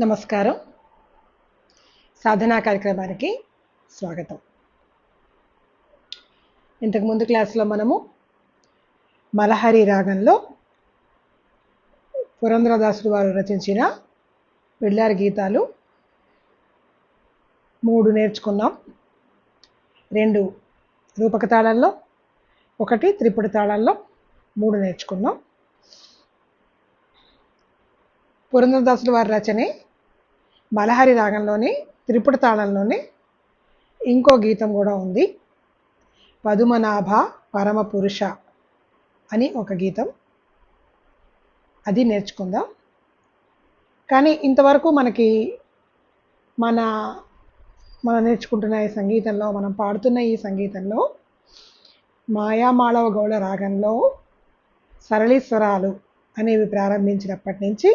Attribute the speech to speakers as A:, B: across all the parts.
A: నమస్కారం. సాధనా కార్యక్రమానికి స్వాగతం. ఇంతకుముందు క్లాస్లో మనము మలహరి రాగంలో పురంధ్రదాసుడు వారు రచించిన పిల్లారి గీతాలు మూడు నేర్చుకున్నాం. రెండు రూపక తాళాల్లో ఒకటి త్రిపుడు తాళాల్లో మూడు నేర్చుకున్నాం. పురంధరదాసుడు వారి రచనే మలహరి రాగంలోని త్రిపుట తాళంలోనే ఇంకో గీతం కూడా ఉంది. పదుమనాభ పరమ పురుష అని ఒక గీతం. అది నేర్చుకుందాం. కానీ ఇంతవరకు మనకి మన మనం నేర్చుకుంటున్న ఈ సంగీతంలో మనం పాడుతున్న ఈ సంగీతంలో మాయామాళవ గౌడ రాగంలో సరళీస్వరాలు అనేవి ప్రారంభించినప్పటి నుంచి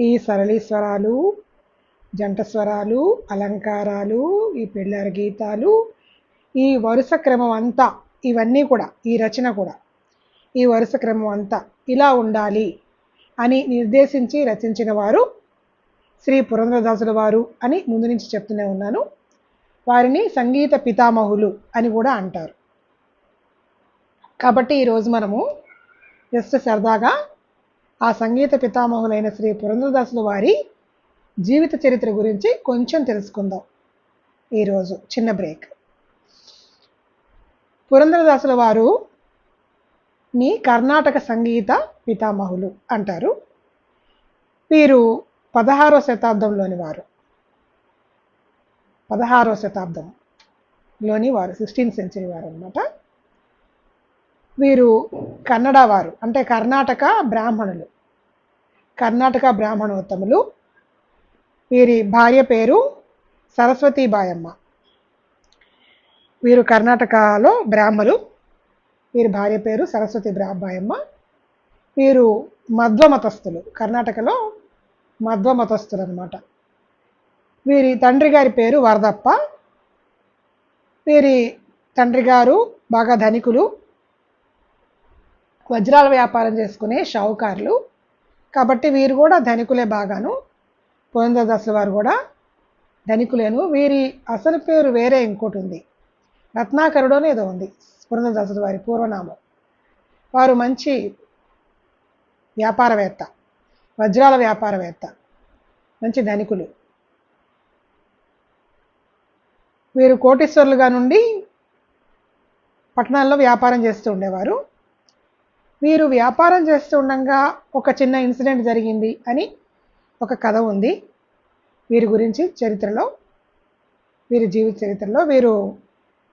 A: ఈ సరళీ స్వరాలు జంట స్వరాలు అలంకారాలు ఈ పెళ్ళారి గీతాలు ఈ వరుస క్రమం అంతా ఇవన్నీ కూడా ఈ రచన కూడా ఈ వరుస క్రమం అంతా ఇలా ఉండాలి అని నిర్దేశించి రచించిన వారు శ్రీ పురంధ్రదాసుల వారు అని ముందు నుంచి చెప్తూనే ఉన్నాను. వారిని సంగీత పితామహులు అని కూడా అంటారు. కాబట్టి ఈరోజు మనము జస్ట్ సరదాగా ఆ సంగీత పితామహులైన శ్రీ పురంధరదాసుల వారి జీవిత చరిత్ర గురించి కొంచెం తెలుసుకుందాం. ఈరోజు చిన్న బ్రేక్. పురంధరదాసుల వారు ని కర్ణాటక సంగీత పితామహులు అంటారు. వీరు పదహారో శతాబ్దంలోని వారు. పదహారో శతాబ్దంలోని వారు సిక్స్టీన్త్ సెంచరీ వారు అనమాట వీరు కన్నడ వారు అంటే కర్ణాటక బ్రాహ్మణులు. కర్ణాటక బ్రాహ్మణోత్తములు. వీరి భార్య పేరు సరస్వతీబాయమ్మ వీరు కర్ణాటకలో బ్రాహ్మలు. వీరి భార్య పేరు సరస్వతి బ్రాబాయమ్మ వీరు మధ్వమతస్థులు కర్ణాటకలో మధ్వమతస్థులు అనమాట వీరి తండ్రి గారి పేరు వరదప్ప. వీరి తండ్రి గారు బాగా ధనికులు. వజ్రాల వ్యాపారం చేసుకునే షావుకారులు. కాబట్టి వీరు కూడా ధనికులే బాగాను. పురంధరదాసుల వారు కూడా ధనికులేను. వీరి అసలు పేరు వేరే ఇంకోటి ఉంది. రత్నాకరుడు ఏదో ఉంది. పురంధరదాసుల వారి పూర్వనామం. వారు మంచి వ్యాపారవేత్త. వజ్రాల వ్యాపారవేత్త. మంచి ధనికులు. వీరు కోటీశ్వరులుగా నుండి పట్టణాల్లో వ్యాపారం చేస్తూ ఉండేవారు. వీరు వ్యాపారం చేస్తూ ఉండగా ఒక చిన్న ఇన్సిడెంట్ జరిగింది అని ఒక కథ ఉంది. వీరి గురించి చరిత్రలో వీరి జీవిత చరిత్రలో వీరు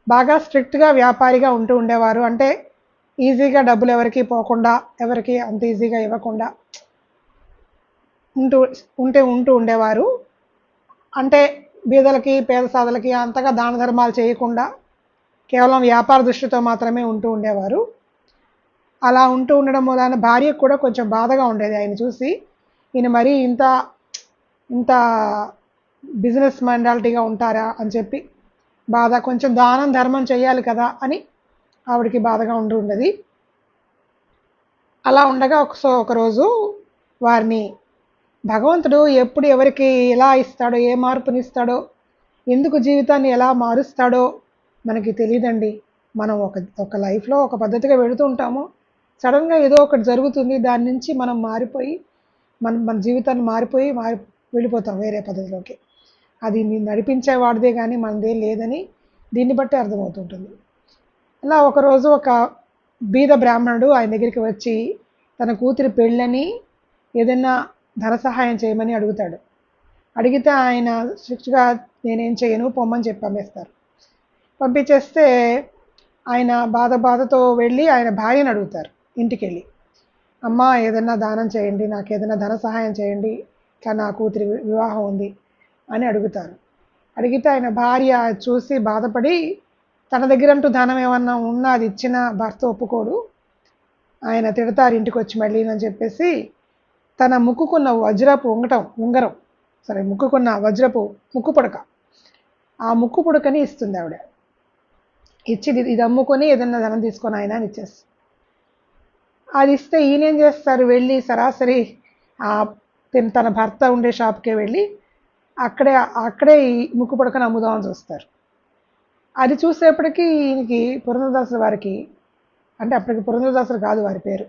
A: బాగా స్ట్రిక్ట్గా వ్యాపారిగా ఉంటూ ఉండేవారు. అంటే ఈజీగా డబ్బులు ఎవరికి పోకుండా ఎవరికి అంత ఈజీగా ఇవ్వకుండా ఉంటూ ఉంటే ఉంటూ ఉండేవారు. అంటే బీదలకి పేద సాధలకి అంతగా దాన ధర్మాలు చేయకుండా కేవలం వ్యాపార దృష్టితో మాత్రమే ఉంటూ ఉండేవారు. అలా ఉంటూ ఉండడం మూలాన భార్యకు కూడా కొంచెం బాధగా ఉండేది ఆయన చూసి. ఈయన మరీ ఇంత ఇంత బిజినెస్ మెండాలిటీగా ఉంటారా అని చెప్పి బాధ కొంచెం దానం ధర్మం చేయాలి కదా అని ఆవిడకి బాధగా ఉండి ఉండేది. అలా ఉండగా ఒక ఒకరోజు వారిని భగవంతుడు ఎప్పుడు ఎవరికి ఎలా ఇస్తాడో ఏ మార్పునిస్తాడో ఎందుకు జీవితాన్ని ఎలా మారుస్తాడో మనకి తెలియదండి మనం ఒక ఒక లైఫ్లో ఒక పద్ధతిగా వెళుతూ ఉంటాము. సడన్గా ఏదో ఒకటి జరుగుతుంది దాని నుంచి మనం మారిపోయి మన మన జీవితాన్ని మారిపోయి మారి వెళ్ళిపోతాం వేరే పద్ధతిలోకి. అది నడిపించేవాడిదే కానీ మనదే లేదని దీన్ని బట్టి అర్థమవుతుంటుంది. అలా ఒకరోజు ఒక బీద బ్రాహ్మణుడు ఆయన దగ్గరికి వచ్చి తన కూతురి పెళ్ళని ఏదైనా ధన సహాయం చేయమని అడుగుతాడు. అడిగితే ఆయన స్ట్రిక్ట్గా నేనేం చేయను పొమ్మని చెప్పి పంపిస్తారు. పంపించేస్తే ఆయన బాధ బాధతో వెళ్ళి ఆయన భార్యను అడుగుతారు. ఇంటికి వెళ్ళి అమ్మ ఏదైనా దానం చేయండి నాకు ఏదైనా ధన సహాయం చేయండి ఇట్లా నా కూతురి వివాహం ఉంది అని అడుగుతారు. అడిగితే ఆయన భార్య చూసి బాధపడి తన దగ్గర అంటూ ధనం ఏమన్నా ఉన్నా అది ఇచ్చిన భర్త ఒప్పుకోడు. ఆయన తిడతారు ఇంటికి వచ్చి మళ్ళీ అని చెప్పేసి తన ముక్కుకున్న వజ్రపు ఉంగటం ఉంగరం సరే ముక్కుకున్న వజ్రపు ముక్కు పుడక ఆ ముక్కు పుడకని ఇస్తుంది ఆవిడ. ఇచ్చి ఇది అమ్ముకొని ఏదన్నా ధనం తీసుకొని ఆయన అని ఇచ్చేస్తుంది అది ఇస్తే ఈయన ఏం చేస్తారు? వెళ్ళి సరాసరి ఆ తన భర్త ఉండే షాప్కే వెళ్ళి అక్కడే అక్కడే ఈ ముక్కు పుడకను అమ్ముదామని చూస్తారు. అది చూసేప్పటికీ ఈయనకి పురంధరదాసు వారికి అంటే అప్పటికి పురంధరదాసులు కాదు వారి పేరు.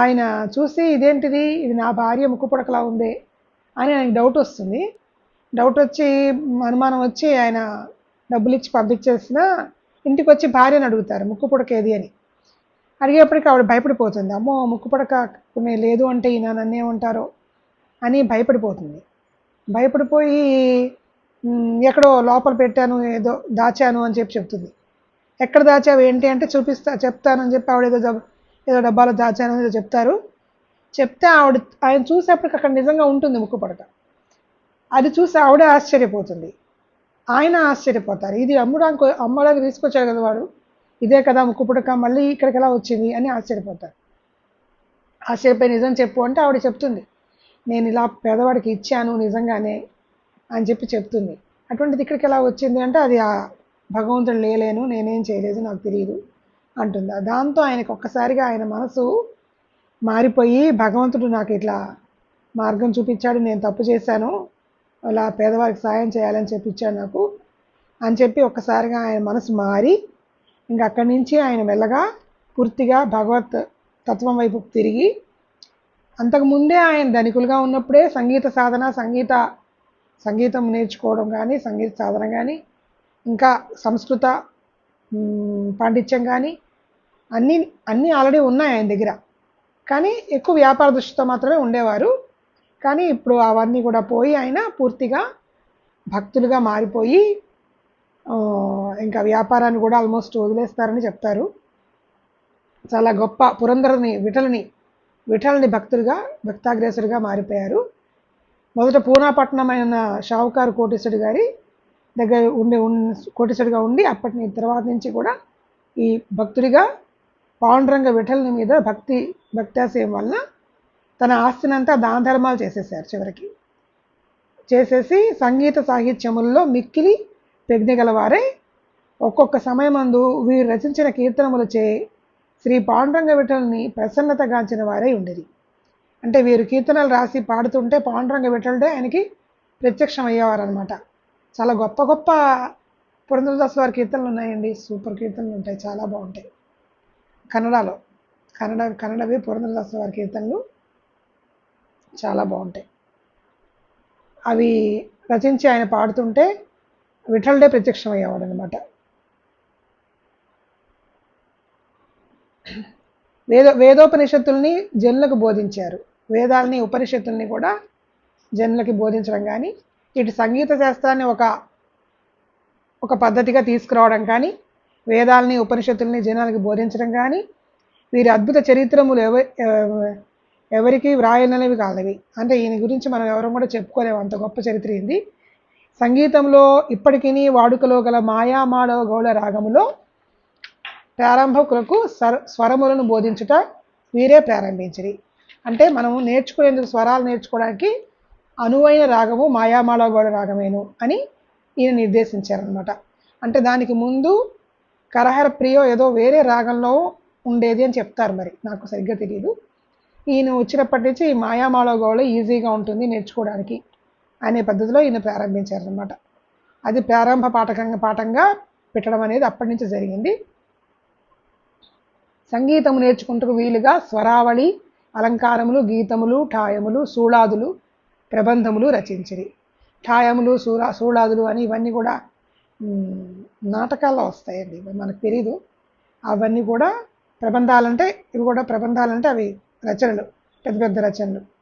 A: ఆయన చూసి ఇదేంటిది? ఇది నా భార్య ముక్కు పుడకలా ఉంది అని ఆయనకి డౌట్ వస్తుంది. డౌట్ వచ్చి అనుమానం వచ్చి ఆయన డబ్బులు ఇచ్చి పంపించేసిన ఇంటికి వచ్చి భార్యను అడుగుతారు ముక్కు పుడకేది అని. అడిగేప్పటికీ ఆవిడ భయపడిపోతుంది. అమ్మో ముక్కు పుడక కొన్ని లేదు అంటే ఈయన నన్ను ఏమంటారో అని భయపడిపోతుంది. భయపడిపోయి ఎక్కడో లోపల పెట్టాను ఏదో దాచాను అని చెప్పి చెప్తుంది. ఎక్కడ దాచావు? ఏంటి? అంటే చూపిస్తా చెప్తానని చెప్పి ఆవిడ ఏదో ఏదో డబ్బాలో దాచాను అని ఏదో చెప్తారు. చెప్తే ఆవిడ ఆయన చూసేప్పటికి అక్కడ నిజంగా ఉంటుంది ముక్కు పడక అది చూసి ఆవిడే ఆశ్చర్యపోతుంది. ఆయన ఆశ్చర్యపోతారు. ఇది అమ్మడానికి అమ్మడానికి తీసుకొచ్చాడు కదా వాడు. ఇదే కదా ముక్కు పుడక మళ్ళీ ఇక్కడికి ఎలా వచ్చింది అని ఆశ్చర్యపోతారు. ఆశ్చర్యపోయి నిజం చెప్పు అంటే ఆవిడ చెప్తుంది. నేను ఇలా పేదవాడికి ఇచ్చాను నిజంగానే అని చెప్పి చెప్తుంది. అటువంటిది ఇక్కడికి ఎలా వచ్చింది అంటే అది ఆ భగవంతుడు లేలేను నేనేం చేయలేదు నాకు తెలియదు అంటుంది. దాంతో ఆయనకు ఒక్కసారిగా ఆయన మనసు మారిపోయి భగవంతుడు నాకు ఇట్లా మార్గం చూపించాడు నేను తప్పు చేశాను అలా పేదవారికి సాయం చేయాలని చెప్పించాడు నాకు అని చెప్పి ఒక్కసారిగా ఆయన మనసు మారి ఇంకా అక్కడి నుంచి ఆయన మెల్లగా పూర్తిగా భగవత్ తత్వం వైపు తిరిగి అంతకుముందే ఆయన ధనికులుగా ఉన్నప్పుడే సంగీత సాధన సంగీత సంగీతం నేర్చుకోవడం కానీ సంగీత సాధన కానీ ఇంకా సంస్కృత పాండిత్యం కానీ అన్నీ అన్నీ ఆల్రెడీ ఉన్నాయి ఆయన దగ్గర. కానీ ఎక్కువ వ్యాపార దృష్టితో మాత్రమే ఉండేవారు. కానీ ఇప్పుడు అవన్నీ కూడా పోయి ఆయన పూర్తిగా భక్తులుగా మారిపోయి ఇంకా వ్యాపారాన్ని కూడా ఆల్మోస్ట్ వదిలేస్తారని చెప్తారు. చాలా గొప్ప పురంధరుని విఠలని విఠలని భక్తులుగా భక్తాగ్రేసుడిగా మారిపోయారు. మొదట పూనాపట్నం అయిన షావుకారు కోటేశ్వరుడు గారి దగ్గర ఉండి కోటేశ్వరుడిగా ఉండి అప్పటి తర్వాత నుంచి కూడా ఈ భక్తుడిగా పాండురంగ విఠలని మీద భక్తి భక్తాశయం వలన తన ఆస్తినంతా దాన ధర్మాలు చేసేసారు చివరికి. చేసేసి సంగీత సాహిత్యముల్లో మిక్కిలి ప్రజ్ఞ గలవారే ఒక్కొక్క సమయమందు వీరు రచించిన కీర్తనములచే శ్రీ పాండురంగ విఠలని ప్రసన్నతగాంచిన వారై ఉండేది అంటే వీరు కీర్తనలు రాసి పాడుతుంటే పాండురంగ విఠలుడే ఆయనకి ప్రత్యక్షం అయ్యేవారనమాట చాలా గొప్ప గొప్ప పురంధరదాస్ వారి కీర్తనలు ఉన్నాయండి సూపర్ కీర్తనలు ఉంటాయి చాలా బాగుంటాయి. కన్నడలో కన్నడ కన్నడవి పురంధరదాస్ వారి కీర్తనలు చాలా బాగుంటాయి. అవి రచించి ఆయన పాడుతుంటే విఠలుడే ప్రత్యక్షం అయ్యేవాడు అనమాట వేద వేదోపనిషత్తుల్ని జనులకు బోధించారు. వేదాలని ఉపనిషత్తుల్ని కూడా జనులకి బోధించడం కానీ ఇటు సంగీత శాస్త్రాన్ని ఒక ఒక పద్ధతిగా తీసుకురావడం కానీ వేదాలని ఉపనిషత్తుల్ని జనాలకి బోధించడం కానీ వీరి అద్భుత చరిత్రములు ఎవ ఎవరికి వ్రాయనవి కాదవి అంటే ఈయన గురించి మనం ఎవరం కూడా చెప్పుకోలేము. అంత గొప్ప చరిత్ర ఇది సంగీతంలో ఇప్పటికీ వాడుకలో గల మాయామాడవ గౌళ రాగములో ప్రారంభకులకు స్వర స్వరములను బోధించుట వీరే ప్రారంభించిరి. అంటే మనము నేర్చుకునేందుకు స్వరాలు నేర్చుకోవడానికి అనువైన రాగము మాయామాడవ గౌళ రాగమేను అని ఈయన నిర్దేశించారనమాట అంటే దానికి ముందు కరహర ప్రియో ఏదో వేరే రాగంలో ఉండేది అని చెప్తారు మరి. నాకు సరిగ్గా తెలియదు ఈయన వచ్చినప్పటి నుంచి ఈ మాయామాళవ గౌళ ఈజీగా ఉంటుంది నేర్చుకోవడానికి. అనే పద్ధతిలో ఈయన ప్రారంభించారనమాట అది ప్రారంభ పాఠకంగా పాఠంగా పెట్టడం అనేది అప్పటి నుంచి జరిగింది. సంగీతము నేర్చుకుంటూ వీలుగా స్వరావళి అలంకారములు గీతములు ఠాయములు సూళాదులు ప్రబంధములు రచించిరి. ఠాయములు సూరా సూళాదులు అని ఇవన్నీ కూడా నాటకాల్లో వస్తాయండి. మనకు తెలీదు. అవన్నీ కూడా ప్రబంధాలంటే ఇవి కూడా ప్రబంధాలంటే అవి రచనలు పెద్ద పెద్ద రచనలు.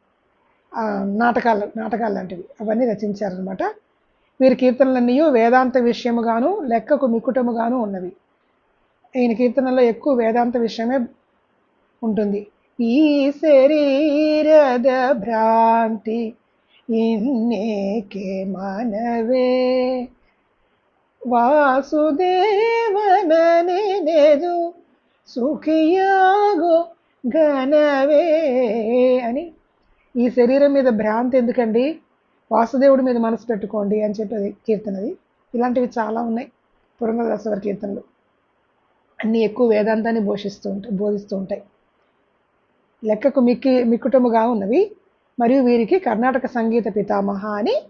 A: నాటకాలు నాటకాలు లాంటివి. అవన్నీ రచించారనమాట వీరి కీర్తనలన్నీ వేదాంత విషయముగాను లెక్కకు మిక్కుటముగాను ఉన్నవి. ఈయన కీర్తనలో ఎక్కువ వేదాంత విషయమే ఉంటుంది. ఈ శరీరద భ్రాంతి ఇన్నేకే మనవే. వాసుదేవననేదు సుఖియాగో ఘనవే అని ఈ శరీరం మీద భ్రాంతి ఎందుకండి? వాసుదేవుడి మీద మనసు పెట్టుకోండి అని చెప్పేది కీర్తనది. ఇలాంటివి చాలా ఉన్నాయి పురంధరదాస వారి కీర్తనలు. అన్నీ ఎక్కువ వేదాంతాన్ని పోషిస్తూ ఉంటాయి బోధిస్తూ ఉంటాయి. లెక్కకు మిక్కి మిక్కుటముగా ఉన్నవి మరియు వీరికి కర్ణాటక సంగీత పితామహ అని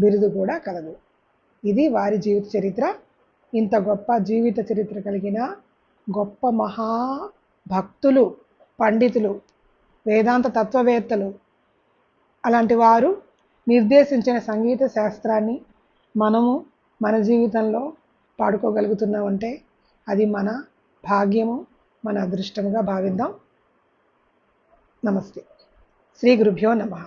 A: బిరుదు కూడా కలదు. ఇది వారి జీవిత చరిత్ర. ఇంత గొప్ప జీవిత చరిత్ర కలిగిన గొప్ప మహా భక్తులు పండితులు వేదాంత తత్వవేత్తలు అలాంటి వారు నిర్దేశించిన సంగీత శాస్త్రాన్ని మనము మన జీవితంలో పాడుకోగలుగుతున్నామంటే అది మన భాగ్యము మన అదృష్టముగా భావిద్దాం. నమస్తే. శ్రీ గురుభ్యో నమః.